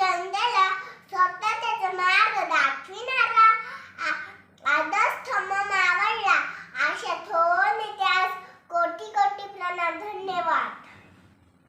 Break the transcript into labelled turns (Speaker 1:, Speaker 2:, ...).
Speaker 1: जनतेला स्वतःचा मार्ग दाखविणारा आ- आदर्शस्तंभ मावळला. अशा थोर नेत्यास कोटी कोटी प्रणाम धन्यवाद.